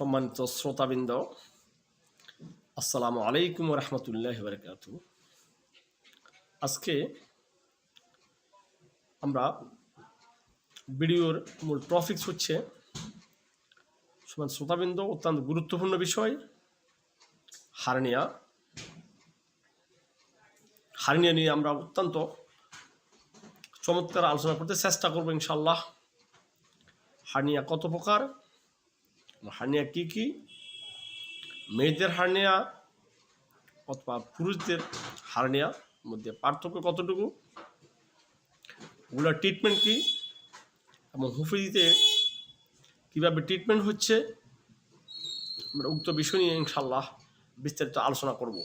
সম্মানিত শ্রোতাবৃন্দ, আসসালামু আলাইকুম রহমতুল্লাহ বারকাত আজকে আমরা ভিডিওর মূল টপিক্স হচ্ছে সমান শ্রোতাবৃন্দ, অত্যন্ত গুরুত্বপূর্ণ বিষয়, হারনিয়া। হারনিয়া নিয়ে আমরা অত্যন্ত চমৎকার আলোচনা করতে চেষ্টা করব ইনশাল্লাহ হারনিয়া কত প্রকার? হার্নিয়া কি কি? মেয়েদের হার্নিয়া অথবা পুরুষদের হার্নিয়া মধ্যে পার্থক্য কতটুকু? ওগুলোর ট্রিটমেন্ট কি? এবং হুফিদিতে কীভাবে ট্রিটমেন্ট হচ্ছে? আমরা উক্ত বিষয় নিয়ে ইনশাল্লাহ বিস্তারিত আলোচনা করব।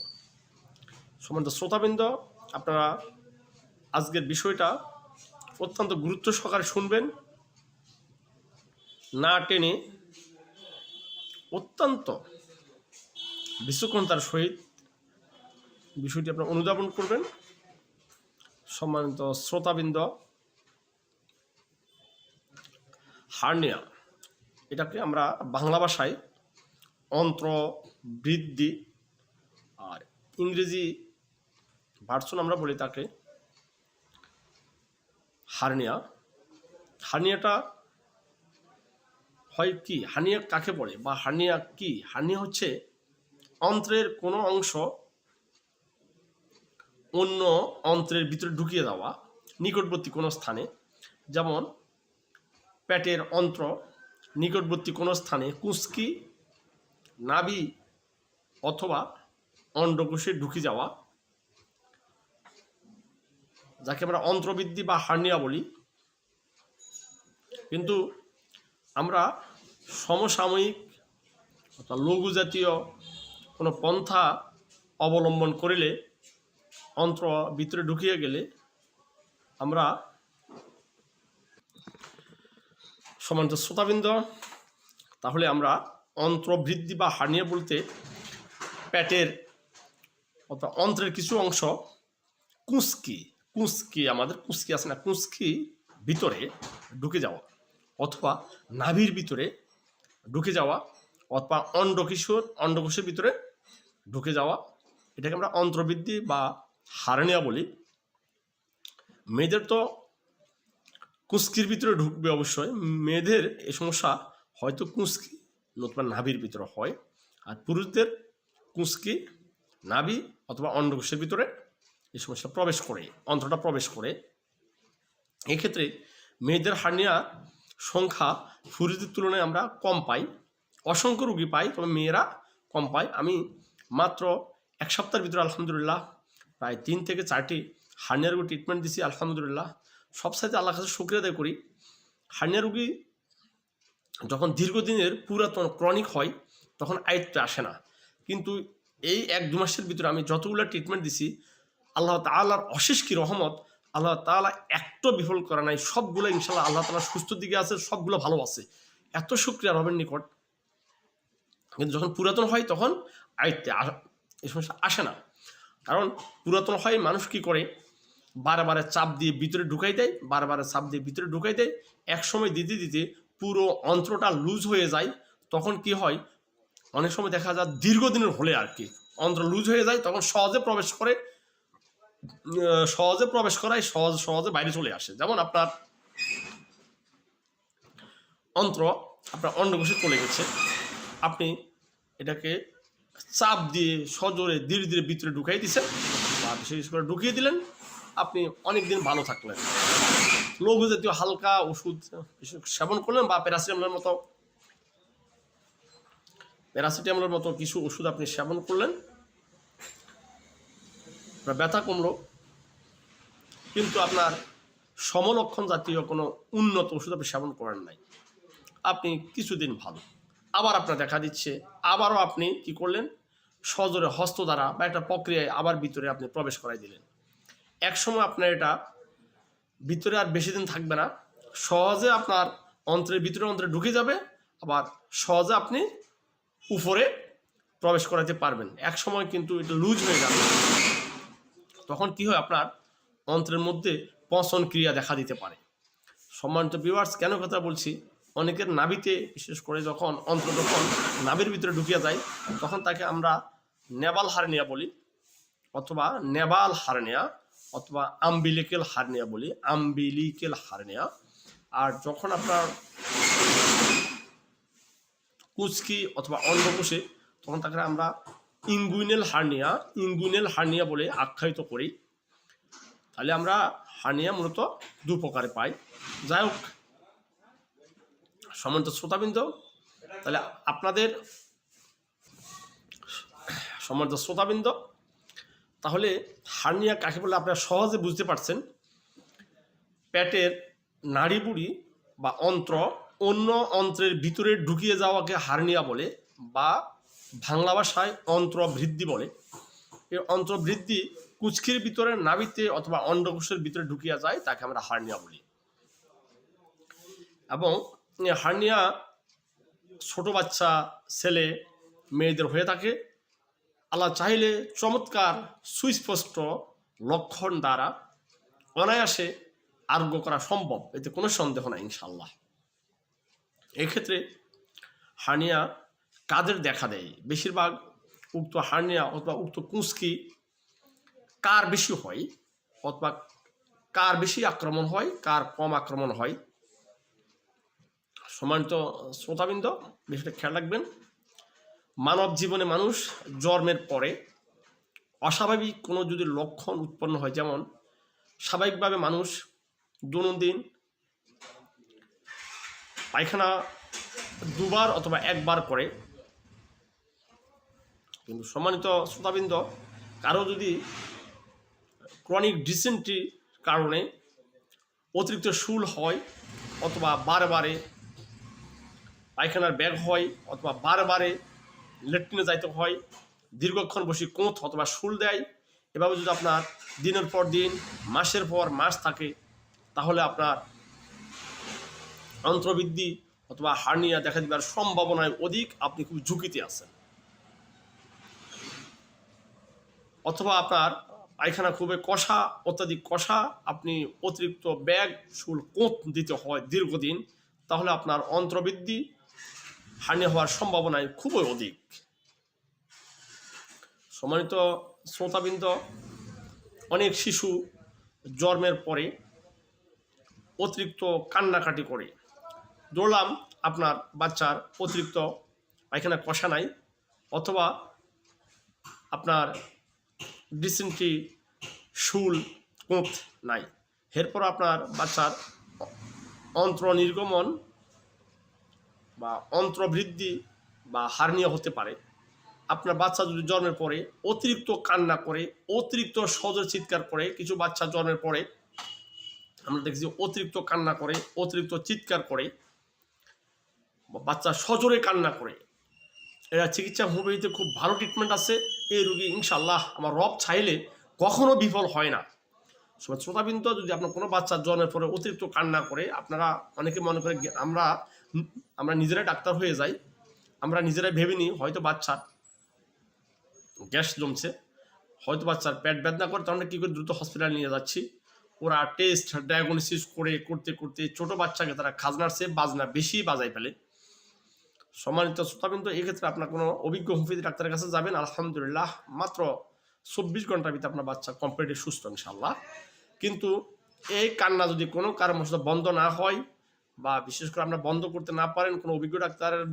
সম্বন্ধে শ্রোতাবৃন্দ, আপনারা আজকের বিষয়টা অত্যন্ত গুরুত্ব সহকারে শুনবেন। না টেনে অত্যন্ত বিশ্বকর্তার সহিত বিষয়টি আপনার অনুধাবন করবেন। সম্মানিত শ্রোতাবৃন্দ, হার্নিয়া, এটাকে আমরা বাংলা ভাষায় অন্ত্র বৃদ্ধি আর ইংরেজি ভার্সন আমরা বলি তাকে হার্নিয়া। হার্নিয়াটা হয় কি? হার্নিয়া কাকে পড়ে বা হার্নিয়া কি? হার্নিয়া হচ্ছে অন্ত্রের কোনো অংশ অন্য অন্ত্রের ভিতরে ঢুকিয়ে দেওয়া, নিকটবর্তী কোনো স্থানে। যেমন পেটের অন্ত্র, নিকটবর্তী কোনো স্থানে কুস্কি নাভি অথবা অন্ডকোষে ঢুকে যাওয়া। যাকে আমরা অন্ত্রবৃদ্ধি বা হার্নিয়া বলি। কিন্তু আমরা সমসাময়িক অর্থাৎ লঘু জাতীয় কোনো পন্থা অবলম্বন করিলে, অন্ত্র ভিতরে ঢুকিয়ে গেলে আমরা সমান্ত শ্রোতাবৃন্দ, তাহলে আমরা অন্ত্র বৃদ্ধি বা হার্নিয়া বলতে পেটের অর্থাৎ অন্ত্রের কিছু অংশ, কুঁচকি কুঁচকি আমাদের কুঁচকি আছে না, কুঁচকি ভিতরে ঢুকে যাওয়া। অথবা নাভির ভিতরে ঢুকে যাওয়া অথবা অন্ডকিশোর, অন্ডকোষের ভিতরে ঢুকে যাওয়া, এটাকে আমরা অন্ত্রবৃদ্ধি বা হারনিয়া বলি। মেয়েদের তো কুস্কির ভিতরে ঢুকবে অবশ্যই। মেয়েদের এ সমস্যা হয়তো কুস্কি নতুবা নাভির ভিতরে হয়। আর পুরুষদের কুস্কি নাভি অথবা অন্ডকোষের ভিতরে এই সমস্যা প্রবেশ করে, অন্ত্রটা প্রবেশ করে। এক্ষেত্রে মেয়েদের হার্নিয়া সংখ্যা পুরুষদের তুলনায় আমরা কম পাই। অসংখ্য রুগী পাই, তবে মেয়েরা কম পায়। আমি মাত্র এক সপ্তাহের ভিতরে আলহামদুলিল্লাহ প্রায় তিন থেকে চারটি হার্নিয়া রোগী ট্রিটমেন্ট দিছি, আলহামদুলিল্লাহ। সব সাথে আল্লাহ কাছে শুক্রিয়া আদায় করি। হার্নিয়া রুগী যখন দীর্ঘদিনের পুরাতন ক্রনিক হয়, তখন আয়ত্তে আসে না। কিন্তু এই এক দু মাসের ভিতরে আমি যতগুলো ট্রিটমেন্ট দিছি, আল্লাহ তাল্লাহর অশেষ কি রহমত আল্লাহ তালা একটা বিফল করা নাই। সবগুলো ইনশাল্লাহ আল্লাহ তালা সুস্থ দিকে আছে, সবগুলো ভালো আছে। এত শুক্রিয়া রবের নিকট। কিন্তু যখন পুরাতন হয় তখন আয়ত্তে এই সমস্যা আসে না। কারণ পুরাতন হয় মানুষ কি করে? বারে চাপ দিয়ে ভিতরে ঢুকাই দেয় বারে চাপ দিয়ে ভিতরে ঢুকাই দেয়। এক সময় দিতে দিতে পুরো অন্ত্রটা লুজ হয়ে যায়। তখন কি হয়? অনেক সময় দেখা যায় দীর্ঘদিনের হলে আর কি। অন্ত্র লুজ হয়ে যায়, তখন সহজে প্রবেশ করে। সহজে প্রবেশ করায় সহজ, সহজে বাইরে চলে আসে। যেমন আপনার অন্ত্র, আপনার অন্ডকোষে চলে গেছে। আপনি এটাকে চাপ দিয়ে সজোরে ধীরে ধীরে ভিতরে ঢুকাই দিচ্ছেন বা বিশেষ করে ঢুকিয়ে দিলেন। আপনি অনেক দিন ভালো থাকলেন। লঘু জাতীয় হালকা ওষুধ সেবন করলেন বা প্যারাসিটামলের মতো প্যারাসিটামলের মতো কিছু ওষুধ আপনি সেবন করলেন। ব্যথা কমলো, কিন্তু আপনার সমলক্ষণ জাতীয় কোনো উন্নত ওষুধ আপনি সেবন করেন নাই। আপনি কিছুদিন ভালো। আবার আপনার দেখা দিচ্ছে, আবারও আপনি কি করলেন? সজোরে হস্ত দ্বারা বা একটা প্রক্রিয়ায় আবার ভিতরে আপনি প্রবেশ করাই দিলেন। এক সময় আপনার এটা ভিতরে আর বেশি দিন থাকবে না। সহজে আপনার অন্ত্রের ভিতরে অন্ত্রে ঢুকে যাবে, আবার সহজে আপনি উপরে প্রবেশ করাতে পারবেন। এক সময় কিন্তু এটা লুজ হয়ে যাবে। তখন কি হয় আপনার অন্ত্রের মধ্যে পচন ক্রিয়া দেখা দিতে পারে। সম্মানিত ভিউয়ার্স কেন কথা বলছি? অনেকের নাভিতে, বিশেষ করে যখন অন্ত্র যখন নাভির ভিতরে ঢুকিয়ে যায়, তখন তাকে আমরা নেবাল হারনিয়া বলি অথবা নেবাল হারনিয়া অথবা আম্বিলিকেল হারনিয়া বলি, আম্বিলিকেল হারনিয়া। আর যখন আপনার কুচকি অথবা অন্ডকোষে, তখন তাকে আমরা ইঙ্গুইনেল হার্নিয়া ইঙ্গুইনেল হার্নিয়া বলে আখ্যায়িত করি। তাহলে আমরা হার্নিয়া মূলত দু প্রকারে পাই। যাই হোক সমান্ত শ্রোতাবৃন্দ, তাহলে আপনাদের সমান্ত শ্রোতাবৃন্দ, তাহলে হার্নিয়া কাকে বলে আপনারা সহজে বুঝতে পারছেন। পেটের নাড়িবুড়ি বা অন্ত্র অন্য অন্ত্রের ভিতরে ঢুকিয়ে যাওয়াকে হার্নিয়া বলে বা বাংলা ভাষায় অন্ত্র বৃদ্ধি বলে। এই অন্ত্র বৃদ্ধি কুচকির ভিতরে নাভিতে অথবা অন্ডকোষের ভিতরে ঢুকিয়া যায়, তাকে আমরা হার্নিয়া বলি। এবং হার্নিয়া ছোট বাচ্চা, ছেলে, মেয়েদের হয়ে থাকে। আল্লাহ চাইলে চমৎকার সুস্পষ্ট লক্ষণ দ্বারা অনায়াসে আরোগ্য করা সম্ভব, এতে কোনো সন্দেহ নাই ইনশাল্লাহ এক্ষেত্রে হার্নিয়া কাদের দেখা দেয়? বেশিরভাগ উক্ত হার্নিয়া অথবা উক্ত কুঁচকি কার বেশি হয়? অথবা কার বেশি আক্রমণ হয়? কার কম আক্রমণ হয়? সম্মানিত শ্রোতাবৃন্দ, বিষয়টা খেয়াল রাখবেন। মানব জীবনে মানুষ জন্মের পরে অস্বাভাবিক কোনো যদি লক্ষণ উৎপন্ন হয়, যেমন স্বাভাবিকভাবে মানুষ দৈনন্দিন পায়খানা দুবার অথবা একবার করে কিন্তু সম্মানিত শ্রোতাবৃন্দ, কারও যদি ক্রনিক ডিসেন্ট্রির কারণে অতিরিক্ত শুল হয় অথবা বারে বারে পায়খানার ব্যাগ হয় অথবা বারে বারে লেট্রিনে যাইতে হয়, দীর্ঘক্ষণ বসে কোঁথ অথবা শুল দেয়, এভাবে যদি আপনার দিনের পর দিন, মাসের পর মাস থাকে, তাহলে আপনার অন্ত্রবৃদ্ধি অথবা হার্নিয়া দেখা দিবার সম্ভাবনায় অধিক, আপনি খুব ঝুঁকিতে আছেন। অথবা আপনার পায়খানা খুবই কষা, অত্যাধিক কষা, আপনি অতিরিক্ত ব্যাগ, শুল, কোঁত দিতে হয় দীর্ঘদিন, তাহলে আপনার অন্ত্রবৃদ্ধি হানি হওয়ার সম্ভাবনায় খুবই অধিক। সম্মানিত শ্রোতাবৃন্দ, অনেক শিশু জন্মের পরে অতিরিক্ত কান্নাকাটি করে। দৌড়লাম আপনার বাচ্চার অতিরিক্ত পায়খানা কষা নাই, অথবা আপনার ডিসেন্ট্রি শুল কোঁত নাই। এরপর আপনার বাচ্চার অন্ত্র নির্গমন বা অন্ত্র বৃদ্ধি বা হার্নিয়া হতে পারে। আপনার বাচ্চা যদি জন্মের পরে অতিরিক্ত কান্না করে, অতিরিক্ত সজর চিৎকার করে, কিছু বাচ্চা জন্মের পরে আমরা দেখছি অতিরিক্ত কান্না করে, অতিরিক্ত চিৎকার করে বাচ্চা সজোরে কান্না করে। এরা চিকিৎসা হোমিওপ্যাথিতে খুব ভালো ট্রিটমেন্ট আছে। এই রুগী ইনশাল্লাহ আমার রব চাইলে কখনো বিফল হয় না। শ্রোতাবৃন্দ, যদি আপনার কোনো বাচ্চা জন্মের পরে অতিরিক্ত কান্না করে, আপনারা অনেকে মনে করে আমরা আমরা নিজেরাই ডাক্তার হয়ে যাই, আমরা নিজেরাই ভেবে নিই, হয়তো বাচ্চার গ্যাস জমছে, হয়তো বাচ্চার পেট বেদনা করে তখন কী করে দ্রুত হসপিটাল নিয়ে যাচ্ছি? ওরা টেস্ট ডায়াগনোসিস করে, করতে করতে ছোট বাচ্চাকে তারা খাজনার চেয়ে বাজনা বেশি বাজাই ফেলে। সম্মানিত শ্রোতাবৃন্দ এক্ষেত্রে আপনার কোনো অভিজ্ঞ হোমিওপ্যাথি ডাক্তারের কাছে যাবেন। আলহামদুলিল্লাহ, মাত্র চব্বিশ ঘণ্টার ভিতরে আপনার বাচ্চা কমপ্লিটলি সুস্থ ইনশাল্লাহ কিন্তু এই কান্না যদি কোনো কারণ কারণবশত বন্ধ না হয় বা বিশেষ করে আপনারা বন্ধ করতে না পারেন, কোনো অভিজ্ঞ ডাক্তারের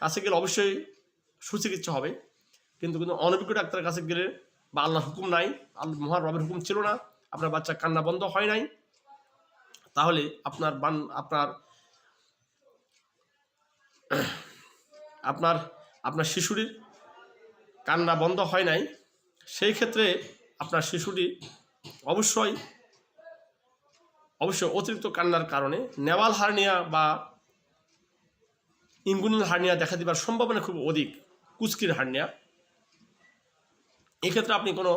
কাছে গেলে অবশ্যই সুচিকিৎসা হবে। কিন্তু কিন্তু অনভিজ্ঞ ডাক্তারের কাছে গেলে বা আল্লাহর হুকুম নাই, আল্লাহ মহান রবের হুকুম ছিল না, আপনার বাচ্চা কান্না বন্ধ হয় নাই, তাহলে আপনার বান আপনার আপনার আপনার শিশুটির কান্না বন্ধ হয় নাই, সেই ক্ষেত্রে আপনার শিশুটি অবশ্যই অবশ্যই অতিরিক্ত কান্নার কারণে নেওয়াল হার্নিয়া বা ইঙ্গুনিল হার্নিয়া দেখা দিবার সম্ভাবনা খুব অধিক, কুচকির হার্নিয়া। এক্ষেত্রে আপনি কোনো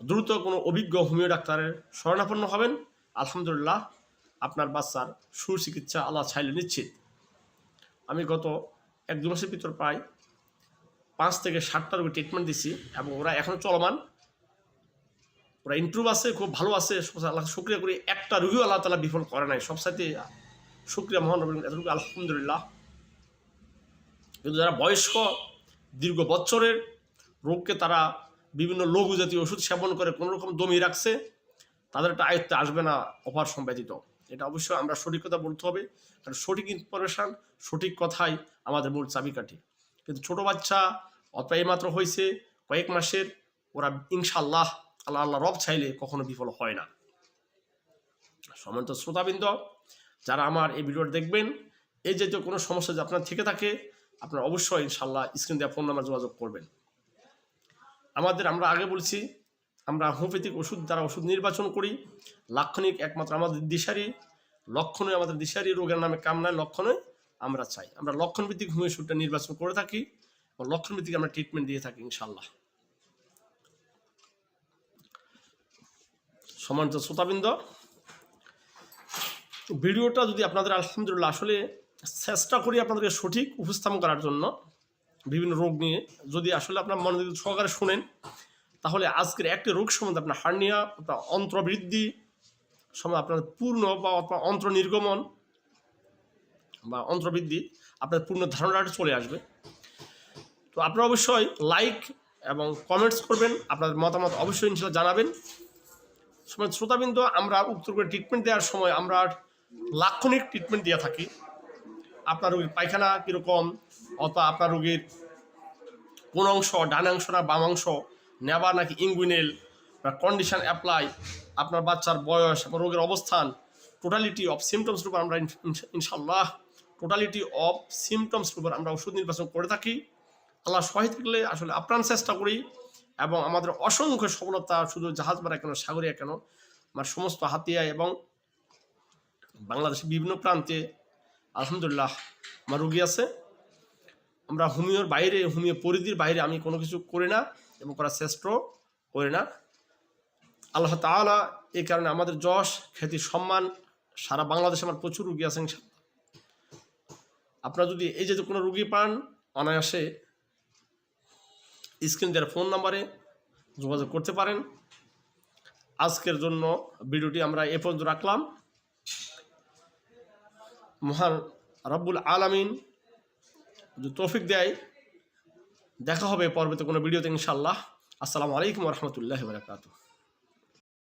দ্রুত কোনো অভিজ্ঞ হোমিও ডাক্তারের শরণাপন্ন হবেন। আলহামদুলিল্লাহ, আপনার বাচ্চার সুচিকিৎসা আল্লাহ চাইলে নিশ্চিত। আমি গত এক দু মাসের ভিতর প্রায় পাঁচ থেকে ষাটটা রোগী ট্রিটমেন্ট দিছি এবং ওরা এখনও চলমান। ওরা ইমপ্রুভ আছে, খুব ভালো আছে। আল্লাহ শুক্রিয়া করি। একটা রুগীও আল্লাহ তালা বিফল করে নাই। সব সবসাইতে শুক্রিয়া, মহান রবিন এতটুকু আলহামদুলিল্লাহ। কিন্তু যারা বয়স্ক, দীর্ঘ বছরের রোগকে তারা বিভিন্ন লঘু জাতীয় ওষুধ সেবন করে কোনো রকম দমিয়ে রাখছে, তাদের একটা আয়ত্তে আসবে না, অপারেশন ব্যতীত। এটা অবশ্যই আমরা সঠিক কথা বলতে হবে। কারণ সঠিক ইনফরমেশান সঠিক কথাই আমাদের মূল চাবিকাঠি। কিন্তু ছোট বাচ্চা অল্প মাত্র হয়েছে কয়েক মাসের, ওরা ইনশাল্লাহ আল্লাহ আল্লাহ রব চাইলে কখনো বিফল হয় না। সমান্ত শ্রোতাবৃন্দ, যারা আমার এই ভিডিওটা দেখবেন এই জাতীয় কোনো সমস্যা যদি আপনার থেকে থাকে, আপনার অবশ্যই ইনশাল্লাহ স্ক্রিন দেওয়া ফোন নাম্বার যোগাযোগ করবেন। আমাদের আমরা আগে বলছি আমরা হোমিওপ্যাথিক ওষুধ দ্বারা ওষুধ নির্বাচন করি, লাক্ষণিক একমাত্র আমাদের দিশারি লক্ষণে আমাদের দিশারি, রোগের নামে কাম কামনায় লক্ষণে আমরা চাই। আমরা লক্ষণ ভিত্তিক হোমিও ওষুধটা নির্বাচন করে থাকি এবং লক্ষণ ভিত্তিক আমরা ট্রিটমেন্ট দিয়ে থাকি ইনশাল্লাহ সম্মানিত শ্রোতাবৃন্দ, ভিডিওটা যদি আপনাদের আলহামদুলিল্লাহ আসলে চেষ্টা করি আপনাদেরকে সঠিক উপস্থাপন করার জন্য, বিভিন্ন রোগ নিয়ে যদি আসলে আপনার মনোযোগ সহকারে শুনেন তাহলে আজকের একটি রোগ সম্বন্ধে আপনার হার্নিয়া আপনার অন্ত্রবৃদ্ধি সময় আপনার পূর্ণ বা অথবা অন্ত্র নির্গমন বা অন্ত্রবৃদ্ধি আপনার পূর্ণ ধারণাটা চলে আসবে। তো আপনারা অবশ্যই লাইক এবং কমেন্টস করবেন, আপনাদের মতামত অবশ্যই ইনশাল্লাহ জানাবেন। সময় শ্রোতাবৃন্দ, আমরা উত্তর করে ট্রিটমেন্ট দেওয়ার সময় আমরা লাক্ষণিক ট্রিটমেন্ট দিয়ে থাকি। আপনার রোগীর পায়খানা কীরকম, অথবা আপনার রোগীর কোন অংশ, ডান অংশ না বাম অংশ নেবা নাকি ইঙ্গুইনেল বা কন্ডিশন অ্যাপ্লাই আপনার বাচ্চার বয়স এবং রোগের অবস্থান টোটালিটি অফ সিমটমস উপর আমরা ইনশাল্লাহ টোটালিটি অফ সিমটমস উপর আমরা ওষুধ নির্বাচন করে থাকি। আল্লাহ সহায় থাকলে আসলে আপ্রাণ চেষ্টা করি এবং আমাদের অসংখ্য সফলতা শুধু জাহাজ মারা কেন, সাগরিয়া কেন, আমার সমস্ত হাতিয়া এবং বাংলাদেশের বিভিন্ন প্রান্তে আলহামদুলিল্লাহ আমার রুগী আছে। আমরা হোমিওর বাইরে হোমিও পরিধির বাইরে আমি কোনো কিছু করি না। এবং করা শ্রেষ্ঠ, করি না। আল্লাহ তাআলা এই কারণে আমাদের যশ, খ্যাতি, সম্মান, সারা বাংলাদেশে আমার প্রচুর রুগী আছেন আপনারা যদি এই যে কোনো রুগী পান, অনায়াসে স্ক্রিন দেওয়ার ফোন নাম্বারে যোগাযোগ করতে পারেন। আজকের জন্য ভিডিওটি আমরা এ পর্যন্ত রাখলাম। মহান রব্বুল আলামিন যদি তৌফিক দেয় দেখা হবে পরবর্তী কোনো ভিডিওতে ইনশাল্লাহ আসসালামু আলাইকুম রহমতুল্লাহ বারকাতুহ।